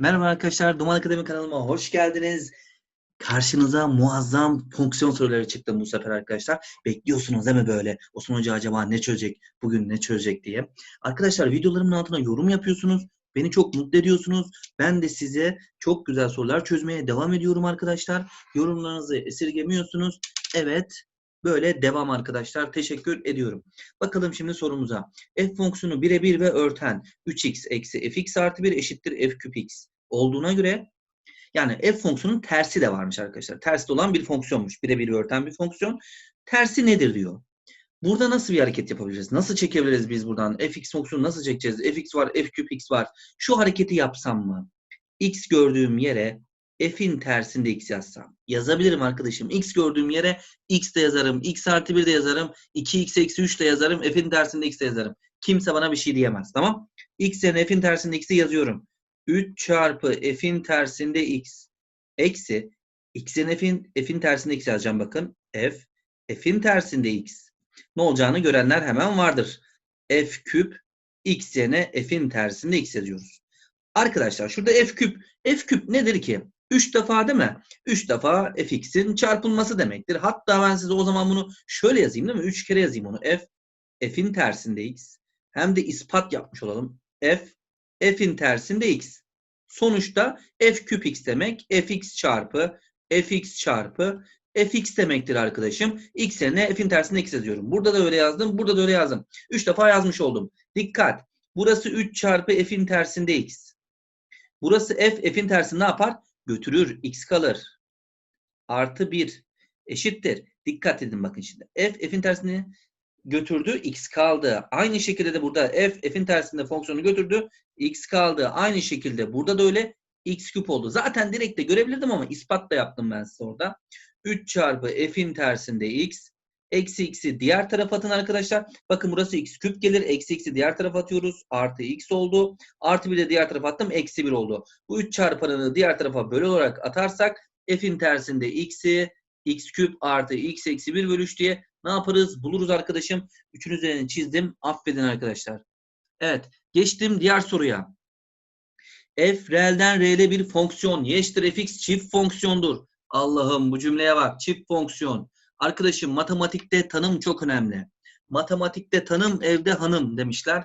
Merhaba arkadaşlar, Duman Akademi kanalıma hoş geldiniz. Karşınıza muazzam fonksiyon soruları çıktı bu sefer arkadaşlar. Bekliyorsunuz değil mi böyle? Osman Hoca acaba ne çözecek, bugün ne çözecek diye. Arkadaşlar videolarımın altına yorum yapıyorsunuz. Beni çok mutlu ediyorsunuz. Ben de size çok güzel sorular çözmeye devam ediyorum arkadaşlar. Yorumlarınızı esirgemiyorsunuz. Evet, böyle devam arkadaşlar. Teşekkür ediyorum. Bakalım şimdi sorumuza. F fonksiyonu birebir ve örten 3x eksi fx artı 1 eşittir f küp x olduğuna göre yani f fonksiyonun tersi de varmış arkadaşlar. Tersi de olan bir fonksiyonmuş. Birebir örten bir fonksiyon. Tersi nedir diyor. Burada nasıl bir hareket yapabiliriz? Nasıl çekebiliriz biz buradan? fx fonksiyonu nasıl çekeceğiz? fx var, f küp x var. Şu hareketi yapsam mı? x gördüğüm yere f'in tersinde x yazsam. Yazabilirim arkadaşım. x gördüğüm yere x de yazarım. x artı 1 de yazarım. 2x eksi 3 de yazarım. f'in tersinde x de yazarım. Kimse bana bir şey diyemez. Tamam? x yerine f'in tersinde x'i yazıyorum. 3 çarpı f'in tersinde x eksi x'in f'in f'in tersinde x yazacağım bakın. f f'in tersinde x. Ne olacağını görenler hemen vardır. f küp x yerine f'in tersinde x yazıyoruz. Arkadaşlar şurada f küp. f küp nedir ki? 3 defa değil mi? 3 defa fx'in çarpılması demektir. Hatta ben size o zaman bunu şöyle yazayım değil mi? 3 kere yazayım onu. f f'in tersinde x. Hem de ispat yapmış olalım. f f'in tersinde x. Sonuçta f küp x demek fx çarpı fx çarpı fx demektir arkadaşım. x yerine f'in tersinde x yazıyorum. Burada da öyle yazdım. Burada da öyle yazdım. 3 defa yazmış oldum. Dikkat. Burası 3 çarpı f'in tersinde x. Burası f f'in tersinde ne yapar? Götürür. x kalır. Artı 1 eşittir. Dikkat edin bakın şimdi. f f'in tersinde götürdü, x kaldı. Aynı şekilde de burada f, f'in tersinde fonksiyonu götürdü, x kaldı. Aynı şekilde burada da öyle x küp oldu. Zaten direkt de görebilirdim ama ispat da yaptım ben size orada. 3 çarpı f'in tersinde x, eksi x'i diğer tarafa atın arkadaşlar. Bakın burası x küp gelir, eksi x'i diğer tarafa atıyoruz. Artı x oldu. Artı bir de diğer tarafa attım, eksi 1 oldu. Bu 3 çarpanını diğer tarafa bölü olarak atarsak f'in tersinde x'i, x küp artı x eksi 1 bölü 3 diye ne yaparız? Buluruz arkadaşım. Üçün üzerine çizdim. Affedin arkadaşlar. Evet. Geçtim diğer soruya. F reelden reele bir fonksiyon. Y eşittir fx çift fonksiyondur. Allah'ım bu cümleye bak. Çift fonksiyon. Arkadaşım matematikte tanım çok önemli. Matematikte tanım evde hanım demişler.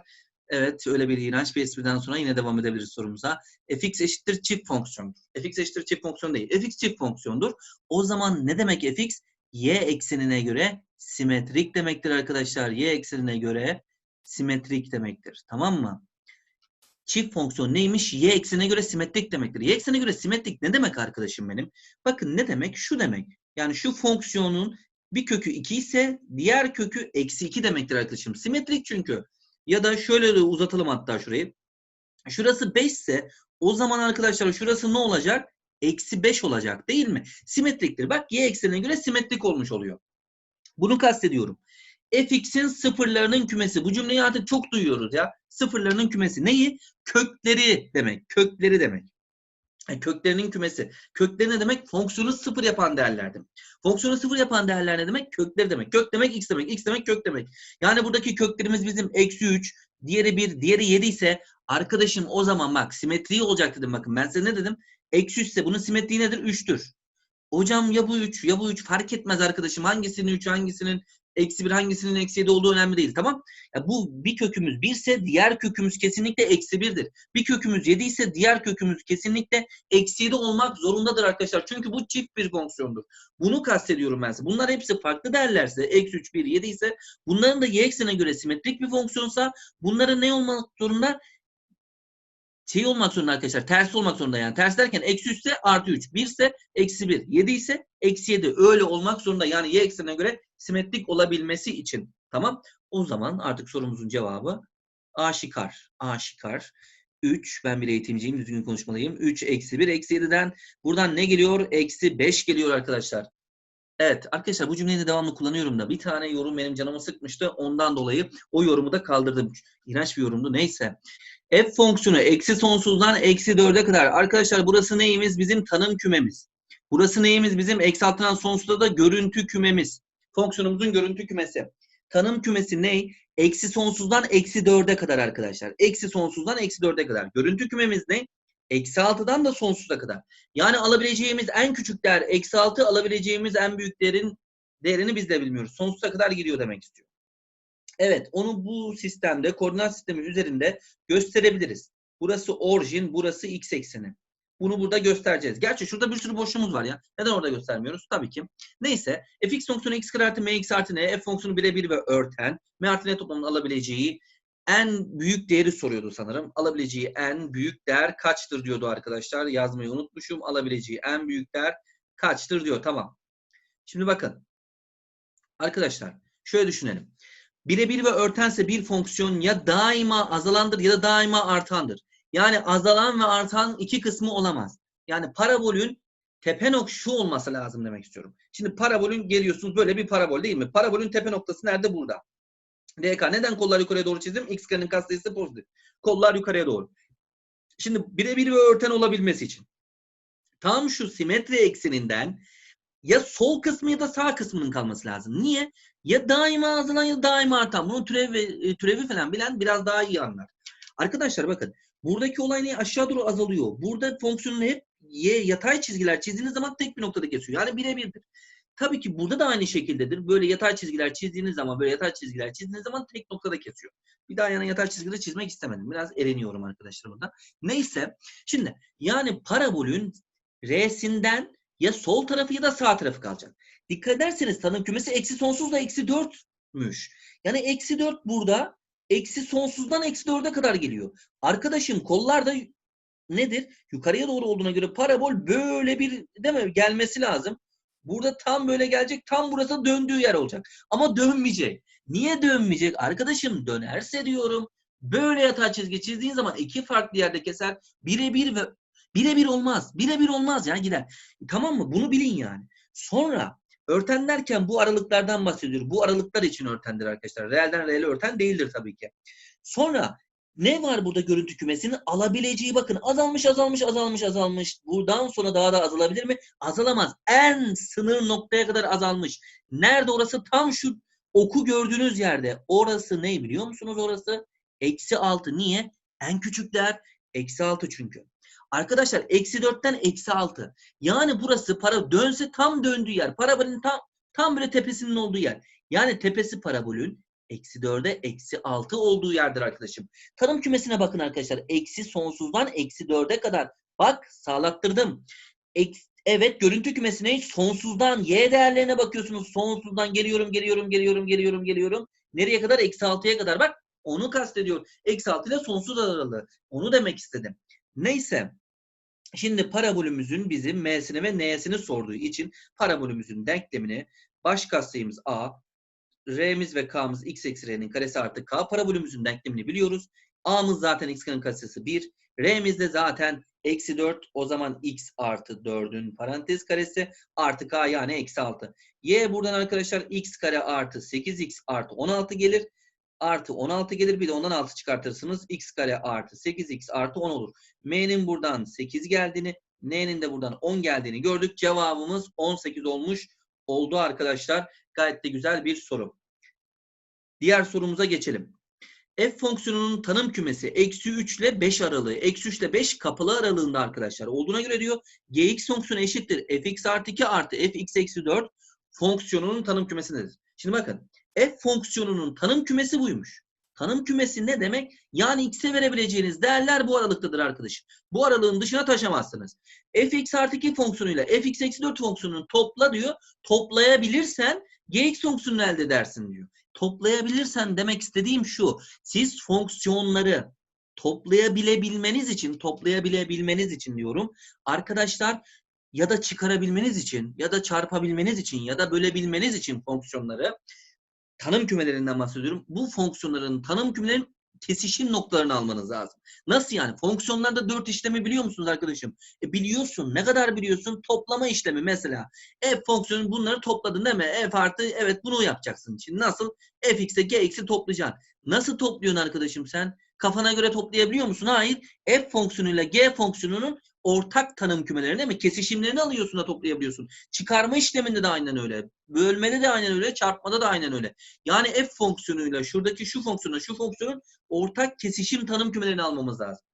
Evet öyle bir iğrenç bir espriden sonra yine devam edebiliriz sorumuza. fx eşittir çift fonksiyondur. fx eşittir çift fonksiyon değil. fx çift fonksiyondur. O zaman ne demek fx? y eksenine göre simetrik demektir arkadaşlar. Y eksenine göre simetrik demektir. Tamam mı? Çift fonksiyon neymiş? Y eksenine göre simetrik demektir. Y eksenine göre simetrik ne demek arkadaşım benim? Bakın ne demek? Şu demek. Yani şu fonksiyonun bir kökü 2 ise diğer kökü eksi 2 demektir arkadaşım. Simetrik çünkü. Ya da şöyle de uzatalım hatta şurayı. Şurası 5 ise o zaman arkadaşlar şurası ne olacak? Eksi 5 olacak değil mi? Simetriktir. Bak y eksenine göre simetrik olmuş oluyor. Bunu kastediyorum. Fx'in sıfırlarının kümesi. Bu cümleyi artık çok duyuyoruz ya. Sıfırlarının kümesi. Neyi? Kökleri demek. Kökleri demek. Yani köklerinin kümesi. Kökleri ne demek? Fonksiyonu sıfır yapan değerler demek. Fonksiyonu sıfır yapan değerler ne demek? Kökleri demek. Kök demek x demek. x demek kök demek. Yani buradaki köklerimiz bizim eksi 3, diğeri 1, diğeri 7 ise arkadaşım o zaman bak simetri olacak dedim bakın. Ben size ne dedim? Eksi 3 ise bunun simetriği nedir? 3'tür. Hocam ya bu 3 ya bu 3 fark etmez arkadaşım. Hangisinin 3 hangisinin eksi 1 hangisinin eksi 7 olduğu önemli değil tamam. Ya bu bir kökümüz 1 ise diğer kökümüz kesinlikle eksi 1'dir. Bir kökümüz 7 ise diğer kökümüz kesinlikle eksi 7 olmak zorundadır arkadaşlar. Çünkü bu çift bir fonksiyondur. Bunu kastediyorum ben size. Bunlar hepsi farklı değerlerse eksi 3, 1, 7 ise bunların da y eksenine göre simetrik bir fonksiyonsa bunların ne olmak zorunda? Şey olmak zorunda arkadaşlar. Tersi olmak zorunda yani. Ters derken eksi 3 ise artı 3. 1 ise eksi 1. 7 ise eksi 7. Öyle olmak zorunda. Yani y eksenine göre simetrik olabilmesi için. Tamam. O zaman artık sorumuzun cevabı aşikar. Aşikar. 3. Ben bir eğitimciyim. Düzgün konuşmalıyım. 3 eksi 1 eksi 7'den. Buradan ne geliyor? Eksi 5 geliyor arkadaşlar. Evet arkadaşlar bu cümleyi de devamlı kullanıyorum da bir tane yorum benim canımı sıkmıştı. Ondan dolayı o yorumu da kaldırdım. İğrenç bir yorumdu. Neyse. F fonksiyonu eksi sonsuzdan eksi 4'e kadar. Arkadaşlar burası neyimiz? Bizim tanım kümemiz. Burası neyimiz? Bizim eksi altından sonsuzda da görüntü kümemiz. Fonksiyonumuzun görüntü kümesi. Tanım kümesi ne? Eksi sonsuzdan eksi 4'e kadar arkadaşlar. Eksi sonsuzdan eksi 4'e kadar. Görüntü kümemiz ne? Eksi 6'dan da sonsuza kadar. Yani alabileceğimiz en küçük değer eksi 6 alabileceğimiz en büyük değerin değerini biz de bilmiyoruz. Sonsuza kadar gidiyor demek istiyor. Evet onu bu sistemde koordinat sistemi üzerinde gösterebiliriz. Burası orijin, burası x ekseni. Bunu burada göstereceğiz. Gerçi şurada bir sürü boşluğumuz var ya. Neden orada göstermiyoruz? Tabii ki. Neyse. fx fonksiyonu x kare artı mx artı n. f fonksiyonu birebir ve örten. m artı n toplamının alabileceği en büyük değeri soruyordu sanırım. Alabileceği en büyük değer kaçtır diyordu arkadaşlar. Yazmayı unutmuşum. Alabileceği en büyük değer kaçtır diyor. Tamam. Şimdi bakın. Arkadaşlar şöyle düşünelim. Birebir ve örtense bir fonksiyon ya daima azalandır ya da daima artandır. Yani azalan ve artan iki kısmı olamaz. Yani parabolün tepe nok şu olması lazım demek istiyorum. Şimdi parabolün geliyorsunuz böyle bir parabol değil mi? Parabolün tepe noktası nerede? Burada. DK. Neden kollar yukarıya doğru çizdim? X karenin katsayısı pozitif. Kollar yukarıya doğru. Şimdi birebir ve örten olabilmesi için tam şu simetri ekseninden ya sol kısmı ya da sağ kısmının kalması lazım. Niye? Ya daima azalan ya daima artan. Bunun türevi, e, türevi falan bilen biraz daha iyi anlar. Arkadaşlar bakın buradaki olay ne? Aşağı doğru azalıyor. Burada fonksiyonun hep y yatay çizgiler çizdiğiniz zaman tek bir noktada kesiyor. Yani birebirdir. Tabii ki burada da aynı şekildedir. Böyle yatay çizgiler çizdiğiniz zaman, böyle yatay çizgiler çizdiğiniz zaman tek noktada kesiyor. Bir daha yana yatay çizgileri çizmek istemedim. Biraz ereniyorum arkadaşlar burada. Neyse. Şimdi yani parabolün R'sinden ya sol tarafı ya da sağ tarafı kalacak. Dikkat ederseniz tanım kümesi eksi sonsuzla eksi dörtmüş. Yani eksi dört burada eksi sonsuzdan eksi dörde kadar geliyor. Arkadaşım kollar da nedir? Yukarıya doğru olduğuna göre parabol böyle bir değil mi? Gelmesi lazım. Burada tam böyle gelecek. Tam burası döndüğü yer olacak. Ama dönmeyecek. Niye dönmeyecek? Arkadaşım dönerse diyorum böyle yatay çizgi çizdiğin zaman iki farklı yerde keser. Birebir ve birebir olmaz. Birebir olmaz ya gider. Tamam mı? Bunu bilin yani. Sonra örten derken bu aralıklardan bahsediyor. Bu aralıklar için örtendir arkadaşlar. Reelden reele örten değildir tabii ki. Sonra ne var burada görüntü kümesinin? Alabileceği bakın azalmış azalmış azalmış azalmış. Buradan sonra daha da azalabilir mi? Azalamaz. En sınır noktaya kadar azalmış. Nerede orası? Tam şu oku gördüğünüz yerde. Orası ne biliyor musunuz orası? Eksi 6. Niye? En küçük değer eksi 6 çünkü. Arkadaşlar eksi 4'ten eksi 6. Yani burası para dönse tam döndüğü yer. Parabolün tam tam böyle tepesinin olduğu yer. Yani tepesi parabolün eksi 4'e eksi 6 olduğu yerdir arkadaşım. Tanım kümesine bakın arkadaşlar. Eksi sonsuzdan eksi 4'e kadar. Bak sağlattırdım. Eks, evet görüntü kümesine sonsuzdan y değerlerine bakıyorsunuz. Sonsuzdan geliyorum geliyorum geliyorum geliyorum geliyorum. Nereye kadar? Eksi 6'ya kadar. Bak onu kastediyor. Eksi 6 ile sonsuz aralığı. Onu demek istedim. Neyse. Şimdi parabolümüzün bizim m'sini ve n'sini sorduğu için parabolümüzün denklemini baş katsayımız a, r'miz ve k'mız x eksi r'nin karesi artı k parabolümüzün denklemini biliyoruz. a'mız zaten x karenin katsayısı 1. r'miz de zaten eksi 4 o zaman x artı 4'ün parantez karesi artı k yani eksi 6. y buradan arkadaşlar x kare artı 8x artı 16 gelir artı 16 gelir. Bir de ondan 6 çıkartırsınız. x kare artı 8x artı 10 olur. M'nin buradan 8 geldiğini, N'nin de buradan 10 geldiğini gördük. Cevabımız 18 olmuş oldu arkadaşlar. Gayet de güzel bir soru. Diğer sorumuza geçelim. F fonksiyonunun tanım kümesi eksi 3 ile 5 aralığı. Eksi 3 ile 5 kapalı aralığında arkadaşlar. Olduğuna göre diyor gx fonksiyonu eşittir. fx artı 2 artı fx eksi 4 fonksiyonunun tanım kümesi nedir? Şimdi bakın f fonksiyonunun tanım kümesi buymuş. Tanım kümesi ne demek? Yani x'e verebileceğiniz değerler bu aralıktadır arkadaşım. Bu aralığın dışına taşamazsınız. fx artı 2 fonksiyonuyla fx eksi 4 fonksiyonunu topla diyor. Toplayabilirsen gx fonksiyonunu elde edersin diyor. Toplayabilirsen demek istediğim şu. Siz fonksiyonları toplayabilebilmeniz için, toplayabilebilmeniz için diyorum. Arkadaşlar ya da çıkarabilmeniz için ya da çarpabilmeniz için ya da bölebilmeniz için fonksiyonları tanım kümelerinden bahsediyorum. Bu fonksiyonların tanım kümelerinin kesişim noktalarını almanız lazım. Nasıl yani? Fonksiyonlarda dört işlemi biliyor musunuz arkadaşım? E biliyorsun. Ne kadar biliyorsun? Toplama işlemi mesela. F fonksiyonu bunları topladın değil mi? F artı evet bunu yapacaksın. Şimdi nasıl? F x'e G x'i toplayacaksın. Nasıl topluyorsun arkadaşım sen? Kafana göre toplayabiliyor musun? Hayır. F fonksiyonuyla G fonksiyonunun ortak tanım kümelerini değil mi? Kesişimlerini alıyorsun da toplayabiliyorsun. Çıkarma işleminde de aynen öyle. Bölmede de aynen öyle. Çarpmada da aynen öyle. Yani f fonksiyonuyla şuradaki şu fonksiyonun şu fonksiyonun ortak kesişim tanım kümelerini almamız lazım.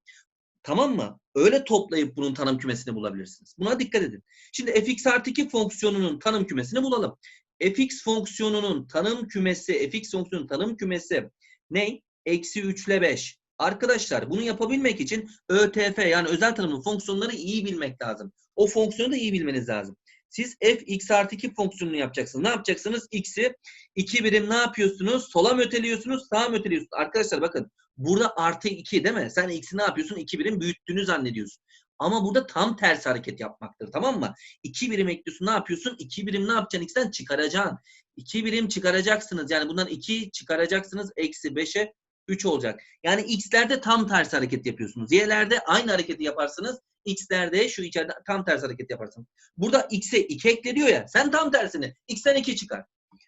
Tamam mı? Öyle toplayıp bunun tanım kümesini bulabilirsiniz. Buna dikkat edin. Şimdi fx artı 2 fonksiyonunun tanım kümesini bulalım. fx fonksiyonunun tanım kümesi, fx fonksiyonunun tanım kümesi ne? Eksi 3 ile 5. Arkadaşlar bunu yapabilmek için ÖTF yani özel tanımlı fonksiyonları iyi bilmek lazım. O fonksiyonu da iyi bilmeniz lazım. Siz f x artı 2 fonksiyonunu yapacaksınız. Ne yapacaksınız? X'i 2 birim ne yapıyorsunuz? Sola mı öteliyorsunuz? Sağa mı öteliyorsunuz? Arkadaşlar bakın burada artı 2 değil mi? Sen x'i ne yapıyorsun? 2 birim büyüttüğünü zannediyorsun. Ama burada tam tersi hareket yapmaktır. Tamam mı? 2 birim ekliyorsun. Ne yapıyorsun? 2 birim ne yapacaksın? X'ten çıkaracaksın. 2 birim çıkaracaksınız. Yani bundan 2 çıkaracaksınız. Eksi 5'e 3 olacak. Yani x'lerde tam tersi hareket yapıyorsunuz. Y'lerde aynı hareketi yaparsınız. X'lerde şu içeride tam tersi hareket yaparsınız. Burada x'e 2 ekleniyor ya. Sen tam tersini. X'ten 2 çıkar.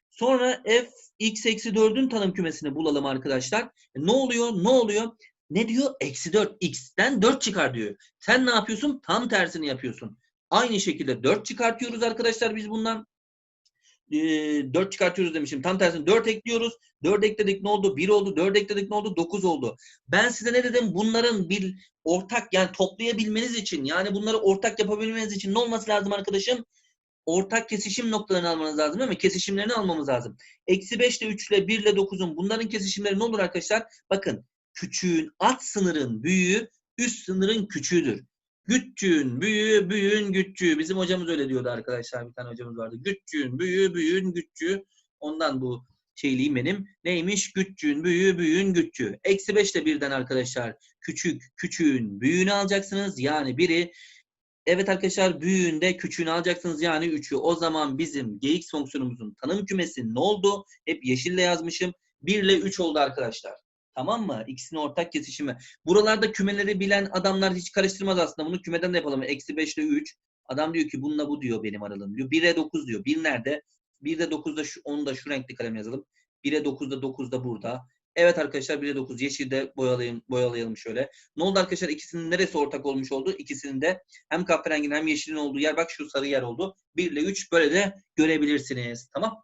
Sonra f x eksi 4'ün tanım kümesini bulalım arkadaşlar. Ne oluyor? Ne oluyor? Ne diyor? Eksi 4. X'ten 4 çıkar diyor. Sen ne yapıyorsun? Tam tersini yapıyorsun. Aynı şekilde 4 çıkartıyoruz arkadaşlar biz bundan. E, 4 çıkartıyoruz demişim. Tam tersini 4 ekliyoruz. 4 ekledik ne oldu? 1 oldu. 4 ekledik ne oldu? 9 oldu. Ben size ne dedim? Bunların bir ortak yani toplayabilmeniz için yani bunları ortak yapabilmeniz için ne olması lazım arkadaşım? Ortak kesişim noktalarını almanız lazım değil mi? Kesişimlerini almamız lazım. Eksi 5 ile 3 ile 1 ile 9'un bunların kesişimleri ne olur arkadaşlar? Bakın küçüğün alt sınırın büyüğü üst sınırın küçüğüdür. Küçüğün büyüğü, büyüğün küçüğü. Bizim hocamız öyle diyordu arkadaşlar. Bir tane hocamız vardı. Küçüğün büyüğü, büyüğün küçüğü. Ondan bu şeyliğim benim. Neymiş? Küçüğün büyüğü, büyüğün küçüğü. Eksi 5 ile birden arkadaşlar küçük, küçüğün büyüğünü alacaksınız. Yani biri Evet arkadaşlar büyüğünde küçüğünü alacaksınız yani 3'ü. O zaman bizim gx fonksiyonumuzun tanım kümesi ne oldu? Hep yeşille yazmışım. 1 ile 3 oldu arkadaşlar. Tamam mı? İkisinin ortak kesişimi. Buralarda kümeleri bilen adamlar hiç karıştırmaz aslında. Bunu kümeden de yapalım. Eksi 5 ile 3. Adam diyor ki bununla bu diyor benim aralığım diyor. 1'e 9 diyor. 1 nerede? 1'de 9'da şu, onu da şu renkli kalem yazalım. 1'e 9'da 9'da burada. Evet arkadaşlar 1'e 9 yeşilde boyalayalım, boyalayalım şöyle. Ne oldu arkadaşlar? İkisinin neresi ortak olmuş oldu? İkisinin de hem kahverenginin hem yeşilin olduğu yer bak şu sarı yer oldu. 1 ile 3 böyle de görebilirsiniz. Tamam.